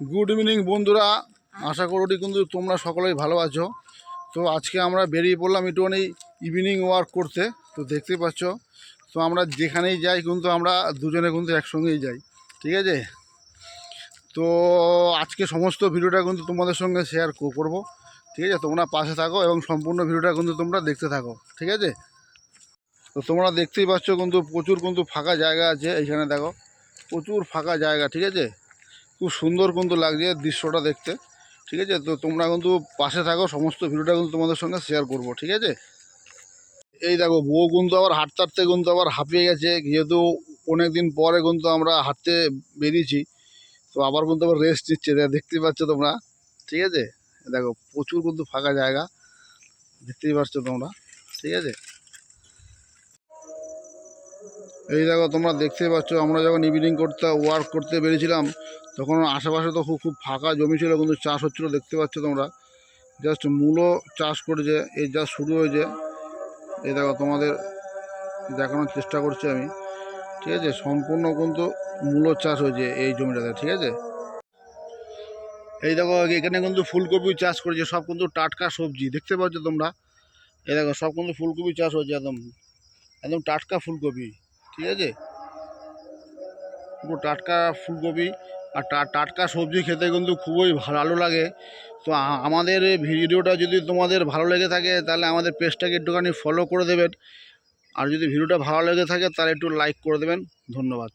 Good evening বন্ধুরা। আশা করি কিন্তু তোমরা সকলেই ভালো আছো। তো আজকে আমরা বেরিয়ে পড়লাম একটুখানি ইভিনিং ওয়ার্ক করতে। তো দেখতে পাচ্ছ, তো আমরা যেখানেই যাই কিন্তু আমরা দুজনে কিন্তু একসঙ্গেই যাই। ঠিক আছে? তো আজকে সমস্ত ভিডিওটা কিন্তু তোমাদের সঙ্গে শেয়ার করব। ঠিক আছে? তোমরা পাশে থাকো এবং সম্পূর্ণ ভিডিওটা কিন্তু তোমরা দেখতে থাকো। ঠিক আছে? তো তোমরা দেখতেই পাচ্ছ কিন্তু প্রচুর কিন্তু ফাঁকা জায়গা আছে এইখানে দেখো। প্রচুর ফাঁকা জায়গা, ঠিক আছে? খুব সুন্দর কিন্তু লাগছে দৃশ্যটা দেখতে, ঠিক আছে? তো তোমরা কিন্তু পাশে থাকো, সমস্ত ভিডিওটা কিন্তু তোমাদের সঙ্গে শেয়ার করব, ঠিক আছে? এই দেখো, বউ কিন্তু আবার হাঁটতে হাঁটতে কিন্তু আবার হাঁপিয়ে গেছে, যেহেতু অনেক দিন পরে কিন্তু আমরা হাঁটতে বেরিয়েছি, তো আবার কিন্তু আবার রেস্ট নিচ্ছে দেখ- দেখতেই পাচ্ছ তোমরা, ঠিক আছে? দেখো, প্রচুর কিন্তু ফাঁকা জায়গা, দেখতেই পাচ্ছ তোমরা, ঠিক আছে? এই দেখো, তোমরা দেখতেই পাচ্ছ, আমরা যখন ইভিনিং করতে ওয়ার্ক করতে বেরিয়েছিলাম, তখন আশেপাশে তো খুব খুব ফাঁকা জমি ছিল, কিন্তু চাষ হচ্ছিল, দেখতে পাচ্ছ তোমরা। জাস্ট মূলো চাষ করেছে, এই জাস্ট শুরু হয়েছে। এই দেখো, তোমাদের দেখানোর চেষ্টা করছি আমি। ঠিক আছে, সম্পূর্ণ কিন্তু মূলো চাষ হয়েছে এই জমিটাতে, ঠিক আছে? এই দেখো, এখানে কিন্তু ফুলকপি চাষ করেছে, সব কিন্তু টাটকা সবজি, দেখতে পাচ্ছ তোমরা? এই দেখো, সব কিন্তু ফুলকপি চাষ হয়েছে, একদম। একদম টাটকা ফুলকপি। ঠিক আছে? টাটকা ফুলকপি আর টাটকা সবজি খেতে কিন্তু খুবই ভালো লাগে। তো আমাদের ভিডিওটা যদি তোমাদের ভালো লেগে থাকে, তাহলে আমাদের পেজটাকে একটুখানি ফলো করে দেবেন। আর যদি ভিডিওটা ভালো লেগে থাকে, তাহলে একটু লাইক করে দেবেন। ধন্যবাদ।